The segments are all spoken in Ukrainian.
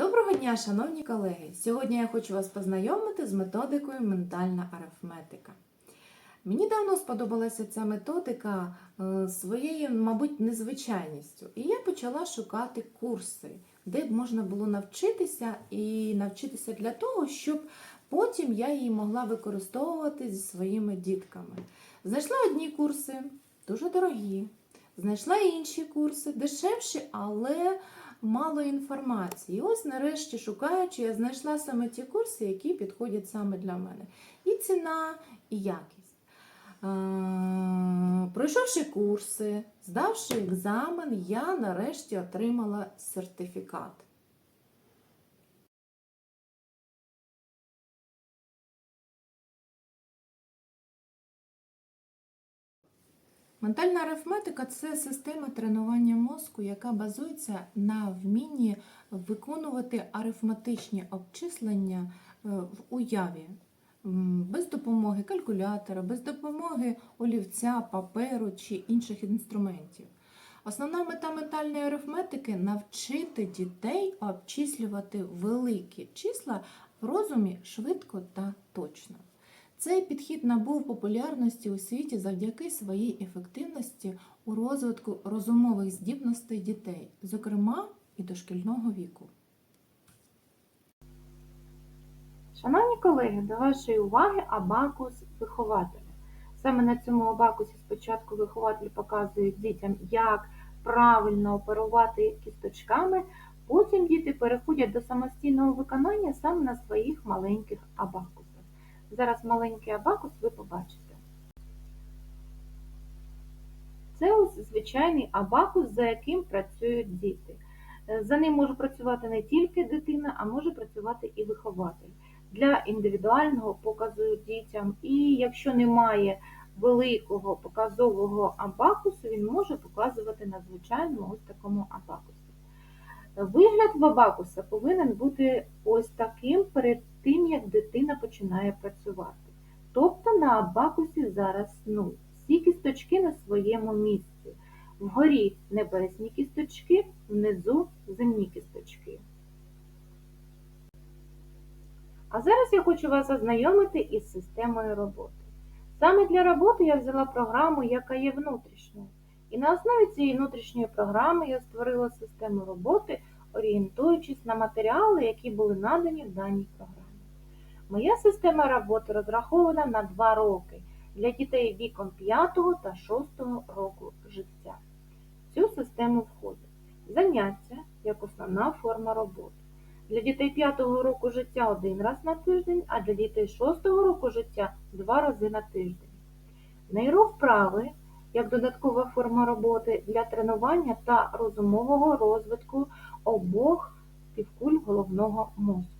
Доброго дня, шановні колеги! Сьогодні я хочу вас познайомити з методикою ментальна арифметика. Мені давно сподобалася ця методика е, своєю, мабуть, незвичайністю. І я почала шукати курси, де б можна було навчитися і навчитися для того, щоб потім я її могла використовувати зі своїми дітками. Знайшла одні курси, дуже дорогі. Знайшла інші курси, дешевші, але мало інформації. Ось нарешті шукаючи, я знайшла саме ті курси, які підходять саме для мене. І ціна, і якість. Пройшовши курси, здавши екзамен, я нарешті отримала сертифікат. Ментальна арифметика це система тренування мозку, яка базується на вмінні виконувати арифметичні обчислення е, в уяві. Без допомоги калькулятора, без допомоги олівця, паперу чи інших інструментів. Основна мета ментальної арифметики навчити дітей обчислювати великі числа в розумі швидко та точно. Цей підхід набув популярності у світі завдяки своїй ефективності у розвитку розумових здібностей дітей, зокрема і дошкільного віку. Шановні колеги, до вашої уваги абакус вихователя. Саме на цьому абакусі спочатку вихователь показує дітям, як правильно оперувати кісточками, потім діти переходять до самостійного виконання саме на своїх маленьких абакусах. Зараз маленький абакус ви побачите. Це ось звичайний абакус, за яким працюють діти. Е, За ним може працювати не тільки дитина, а може працювати і вихователь для індивідуального показу дітям. І якщо немає великого показового абакусу, він може показувати на звичайному ось такому абакусі. Вигляд в абакуса повинен бути ось таким перед тим, як дитина починає працювати. Тобто на абакусі зараз 0. Всі кісточки на своєму місці. Вгорі небесні кісточки, внизу земні кісточки. А зараз я хочу вас ознайомити із системою роботи. Саме для роботи я взяла програму, яка є внутрішньою. І на основі цієї внутрішньої програми я створила систему роботи, орієнтуючись на матеріали, які були надані в даній програмі. Моя система роботи розрахована на 2 роки для дітей віком 5 та 6 року життя. В цю систему входить заняття як основна форма роботи. Для дітей 5 року життя один раз на тиждень, а для дітей 6 року життя два рази на тиждень. Нейровправи як додаткова форма роботи для тренування та розумового розвитку обох півкуль головного мозку.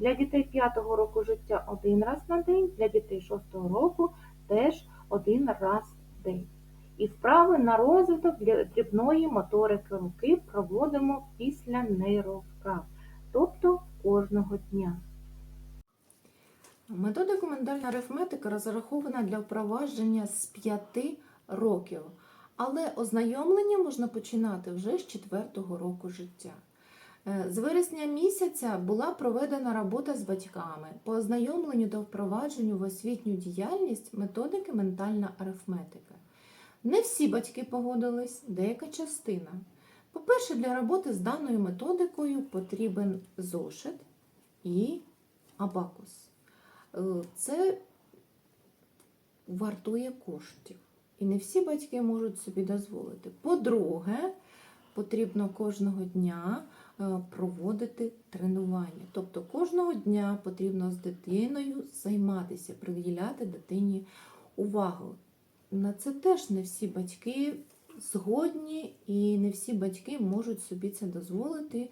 Для дітей 5 року життя один раз на день, для дітей 6 року теж один раз в день. І вправи на розвиток для дрібної моторики руки проводимо після нейровправ тобто кожного дня. Методика ментальна арифметика розрахована для впровадження з 5 років, але ознайомлення можна починати вже з 4 року життя. Е, З вересня місяця була проведена робота з батьками по ознайомленню та впровадженню в освітню діяльність методики ментальна арифметика. Не всі батьки погодились, деяка частина. По-перше, для роботи з даною методикою потрібен зошит і абакус. Е, Це вартує коштів. І не всі батьки можуть собі дозволити. По-друге, потрібно кожного дня проводити тренування. Тобто кожного дня потрібно з дитиною займатися, приділяти дитині увагу. На це теж не всі батьки згодні, і не всі батьки можуть собі це дозволити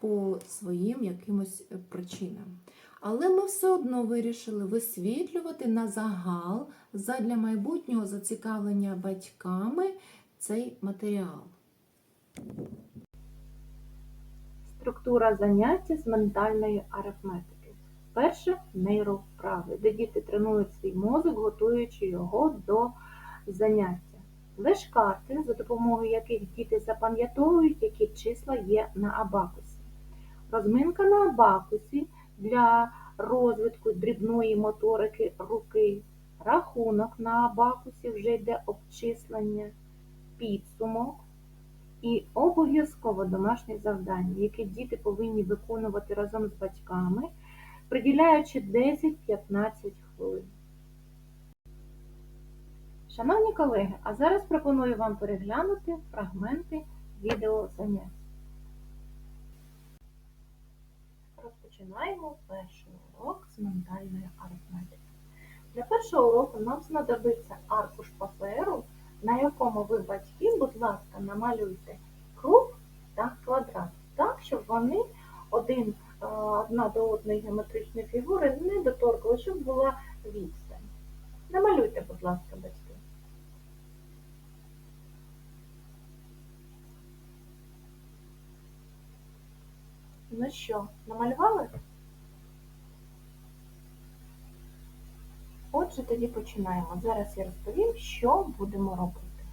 по своїм якимось е, причинам. Але ми все одно вирішили висвітлювати на загал задля майбутнього зацікавлення батьками цей матеріал. Структура заняття з ментальної арифметики. Перше нейровправи, де діти тренують свій мозок, готуючи його до заняття. Флеш-карти, за допомогою яких діти запам'ятовують, які числа є на абакусі. розминка на абакусі для розвитку дрібної моторики руки, рахунок на абакусі вже йде обчислення, підсумок і обов'язково домашнє завдання, яке діти повинні виконувати разом з батьками, приділяючи 10-15 хвилин. Шановні колеги, а зараз пропоную вам переглянути фрагменти відеозанять. Розпочинаємо перший урок з ментальної арифметики. Для першого уроку нам знадобиться аркуш паперу, на якому ви, батьки, будь ласка, намалюйте круг та квадрат, так, щоб вони один, одна до одної геометричної фігури не доторкали, щоб була відстань. Намалюйте, будь ласка, батьки. Ну що, намалювали? Отже, тоді починаємо. Зараз я розповім, що будемо робити.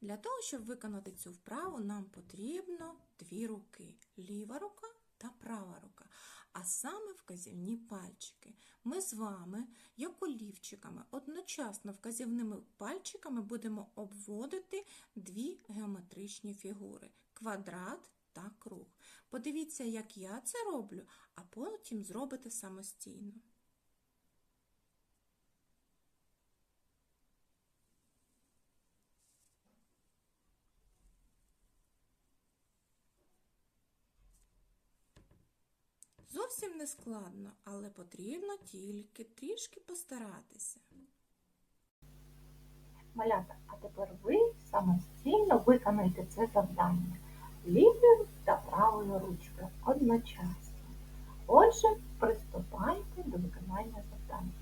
Для того, щоб виконати цю вправу, нам потрібно дві руки ліва рука та права рука, а саме вказівні пальчики. Ми з вами, як олівчиками, одночасно вказівними пальчиками будемо обводити дві геометричні фігури квадрат та круг. Подивіться, як я це роблю, а потім зробите самостійно. Зовсім не складно, але потрібно тільки трішки постаратися. Малята, а тепер ви самостійно виконайте це завдання лівою та правою ручкою одночасно. Отже, приступайте до виконання завдання.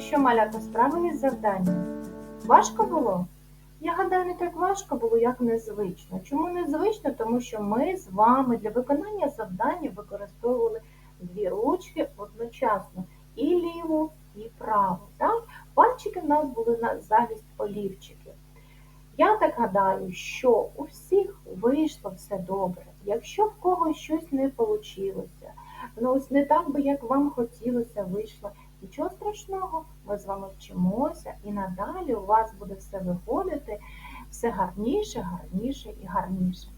Що, малята, справились з завданням? Важко було? Я гадаю, не так важко було, як незвично. Чому незвично? Тому що ми з вами для виконання завдання використовували дві ручки одночасно і ліву, і праву. Так? Пальчики в нас були на замість олівчиків. Я так гадаю, що у всіх вийшло все добре. Якщо в когось щось не вийшло, ну ось не так би, як вам хотілося, вийшло. Нічого страшного, ми з вами вчимося, і надалі у вас буде все виходити все гарніше, гарніше і гарніше.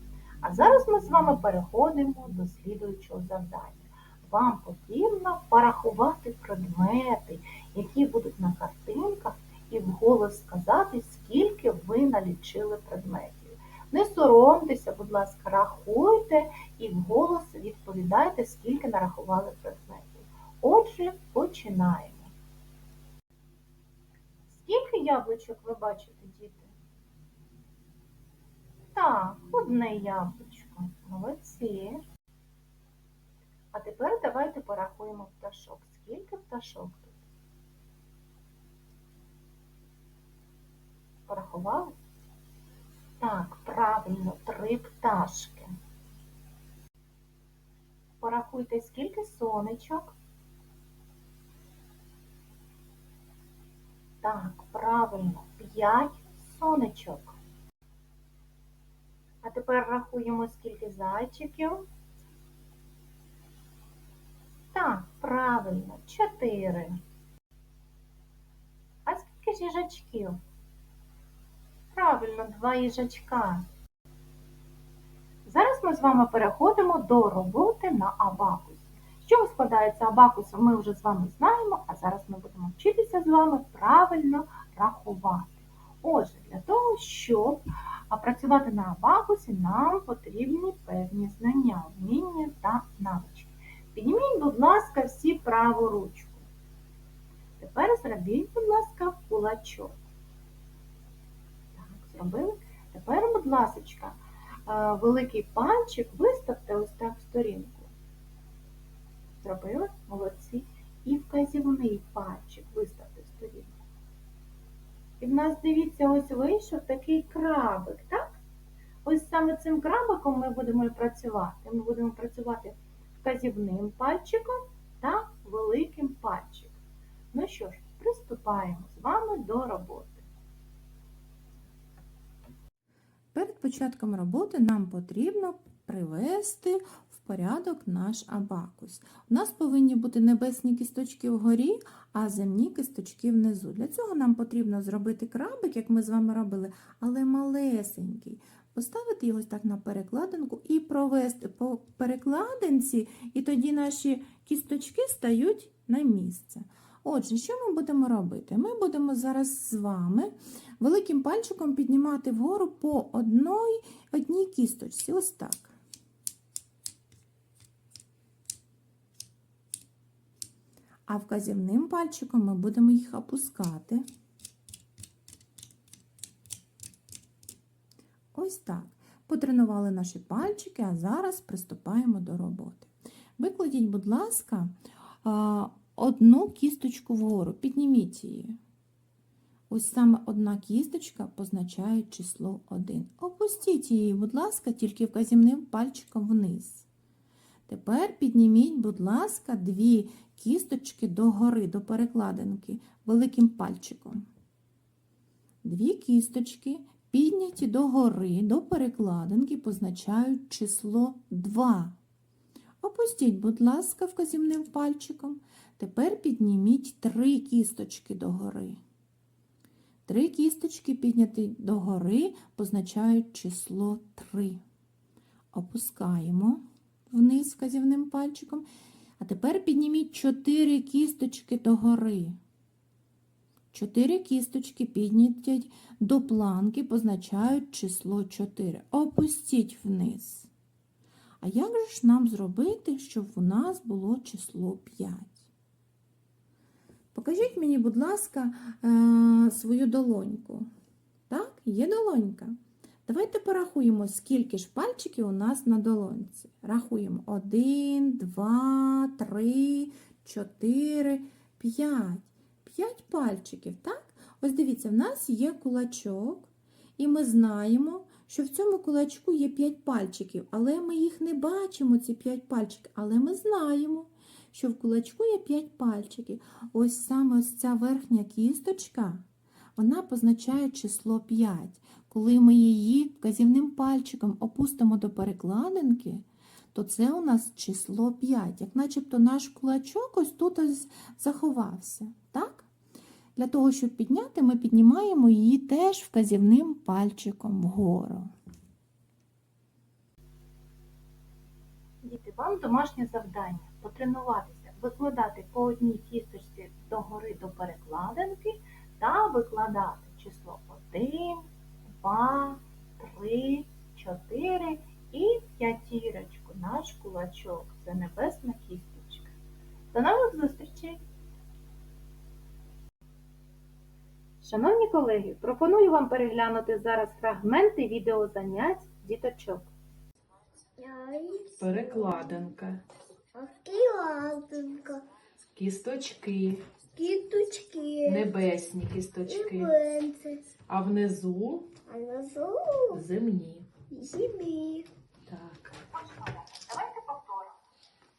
А зараз ми з вами переходимо до слідуючого завдання. Вам потрібно порахувати предмети, які будуть на картинках, і вголос сказати, скільки ви налічили предметів. Не соромтеся, будь ласка, рахуйте і вголос відповідайте, скільки нарахували предметів. Отже, починаємо. Скільки яблучок ви бачите, діти? Так, одне яблучко. Молодці. А тепер давайте порахуємо пташок. Скільки пташок тут? Порахували? Так, правильно, три пташки. Порахуйте, скільки сонечок. Так, правильно, 5 сонечок. А тепер рахуємо, скільки зайчиків. Так, правильно, 4. А скільки їжачків? Правильно, два їжачка. Зараз ми з вами переходимо до роботи на абакусі. Чого складається абакус, ми вже з вами знаємо, а зараз ми будемо вчитися з вами правильно рахувати. Отже, для того, щоб працювати на абакусі, нам потрібні певні знання, вміння та навички. Підніміть, будь ласка, всі праву ручку. Тепер зробіть, будь ласка, кулачок. Так, зробили. Тепер, будь ласка, великий пальчик виставте ось так в сторінку. Зробили? Молодці. І вказівний пальчик виставте сторінку. І в нас, дивіться, ось вийшов такий крабик, так? Ось саме цим крабиком ми будемо працювати. Ми будемо працювати вказівним пальчиком та великим пальчиком. Ну що ж, приступаємо з вами до роботи. Перед початком роботи нам потрібно привести порядок наш абакус. У нас повинні бути небесні кісточки вгорі, а земні кісточки внизу. Для цього нам потрібно зробити крабик, як ми з вами робили, але малесенький. Поставити його так на перекладинку і провести по перекладинці, і тоді наші кісточки стають на місце. Отже, що ми будемо робити? Ми будемо зараз з вами великим пальчиком піднімати вгору по одній, одній кісточці. Ось так. А вказівним пальчиком ми будемо їх опускати. Ось так. Потренували наші пальчики, а зараз приступаємо до роботи. Викладіть, будь ласка, одну кісточку вгору, підніміть її. Ось саме одна кісточка позначає число 1. Опустіть її, будь ласка, тільки вказівним пальчиком вниз. Тепер підніміть, будь ласка, дві кісточки догори, до перекладинки, великим пальчиком. Дві кісточки підняті догори, до перекладинки, позначають число 2. Опустіть, будь ласка, вказівним пальчиком. Тепер підніміть три кісточки догори. Три кісточки підняті догори позначають число 3. Опускаємо вниз вказівним пальчиком. А тепер підніміть 4 кісточки догори. Чотири кісточки підняті до планки позначають число 4. Опустіть вниз. А як же ж нам зробити, щоб у нас було число 5? Покажіть мені, будь ласка, е, свою долоньку. Так, є долонька. Давайте порахуємо, скільки ж пальчиків у нас на долоньці. Рахуємо 1, 2, 3, 4, 5. 5 пальчиків, так? Ось дивіться, в нас є кулачок, і ми знаємо, що в цьому кулачку є 5 пальчиків, але ми їх не бачимо, ці 5 пальчиків, але ми знаємо, що в кулачку є 5 пальчиків. Ось саме ось ця верхня кісточка, вона позначає число 5. Коли ми її вказівним пальчиком опустимо до перекладинки, то це у нас число 5, як начебто наш кулачок ось тут заховався. Так? Для того, щоб підняти, ми піднімаємо її теж вказівним пальчиком вгору. Діти, вам домашнє завдання потренуватися, викладати по одній кісточці догори до перекладинки та викладати число 1, 2, 3, 4 і п'ятірочку. Наш кулачок. Це небесна кісточка. До нових зустрічей! Шановні колеги, пропоную вам переглянути зараз фрагменти відеозанять діточок. Перекладинка, Скілатинка, кісточки, кіточки, небесні кісточки, небенце, а внизу а назу земні. зимі. Так. Давайте повторимо.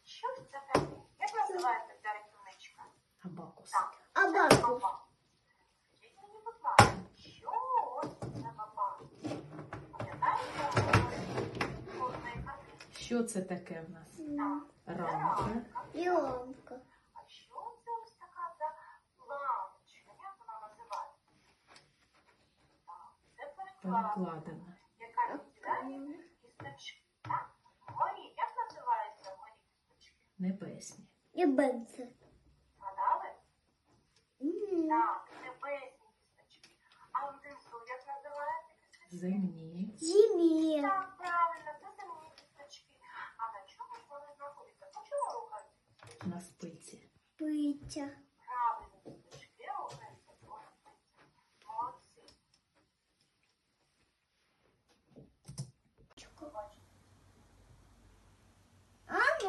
Що ж це таке? Як називається ця рятівничка? Абакус. Абаку, Баба. Скажіть мені, будь ласка, що ось це баба? Пам'ятаєте. Що це таке в нас? Рамка, Йомка, А що це ось така за лампочка? Як вона називається? Так, Так? Як називаються вгорі кісточки? небесні, небенце. Згадали? Так, небесні кісточки. А внизу як називається кісточки? земні, Так, правильно, це земні кісточки. А на чому вони знаходяться? По чому рухаються? на спиці. пиця,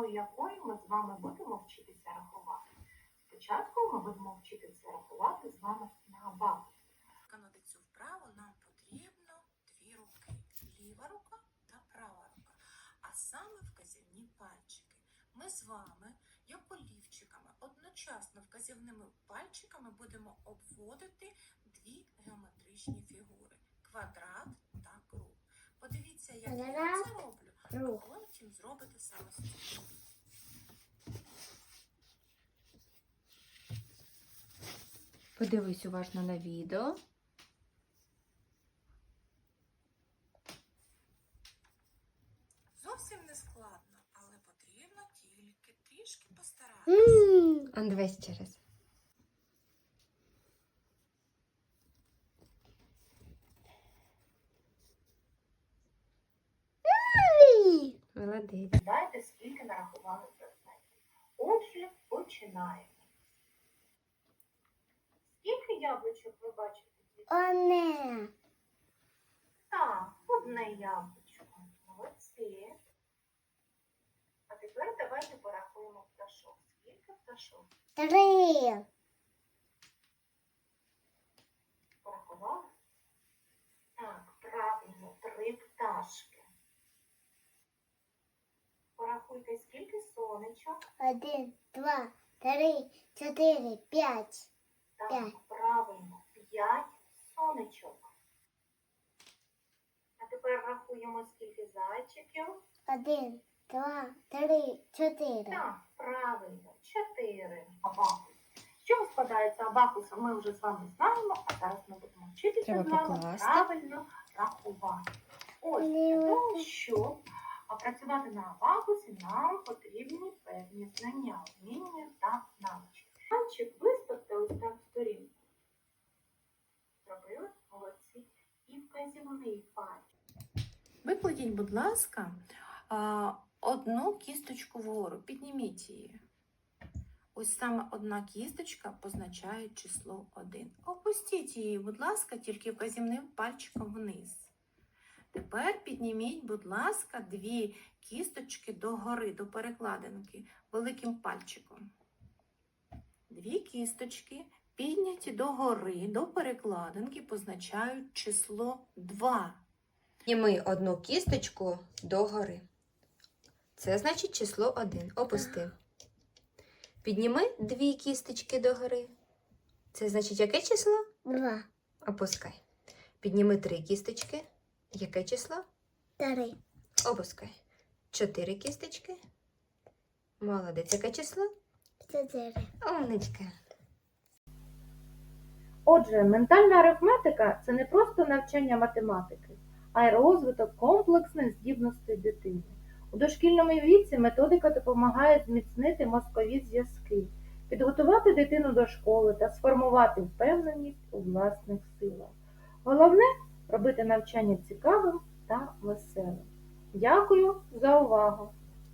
допомогою якої ми з вами будемо вчитися рахувати. Спочатку ми будемо вчитися рахувати з вами на абакус. Виконати цю вправу нам потрібно дві руки. Ліва рука та права рука. А саме вказівні пальчики. Ми з вами, як олівчиками, одночасно вказівними пальчиками будемо обводити дві геометричні фігури квадрат та круг. Подивіться, як я це роблю. Потім зробите самостійно. Подивись уважно на відео. Зовсім не складно, але потрібно тільки трішки постаратися. А дивись через. Молодець. Дайте скільки нарахували предметів. Отже, починаємо. Скільки яблучок ви бачите? Одне. Так, одне яблучко. Молодці. А тепер давайте порахуємо пташок. Скільки пташок? Три. Порахували? Так, правильно, три пташки. Порахуйте, скільки сонечок. Один, два, три, чотири, п'ять. Так, П'ять. правильно, п'ять сонечок. А тепер рахуємо, скільки зайчиків. Один, два, три, чотири. Так, правильно, чотири. Абакус. Чого складається абакус, ми вже з вами знаємо, а зараз ми будемо вчитися Треба з вами покласти. правильно рахувати. Ось, для того, щоб а, працювати на абакусі, нам потрібні певні знання, вміння та навички. Пальчик виставте ось так сторінку. Зробили? Молодці. І вказівний пальчик. Викладіть, будь ласка, одну кісточку вгору, підніміть її. Ось саме одна кісточка позначає число 1. Опустіть її, будь ласка, тільки вказівним пальчиком вниз. Тепер підніміть, будь ласка, дві кісточки догори, до перекладинки, великим пальчиком. Дві кісточки підняті догори, до перекладинки, позначають число 2. Підніми одну кісточку догори. Це значить число 1. Опусти. Підніми дві кісточки догори. Це значить яке число? Два, Опускай. Підніми три кісточки. Яке число? три, Опускай. Чотири кісточки. Молодець. Яке число? чотири. Умничка. Отже, ментальна арифметика це не просто навчання математики, а й розвиток комплексних здібностей дитини. У дошкільному віці методика допомагає зміцнити мозкові зв'язки, підготувати дитину до школи та сформувати впевненість у власних силах. Головне робити навчання цікавим та веселим. Дякую за увагу!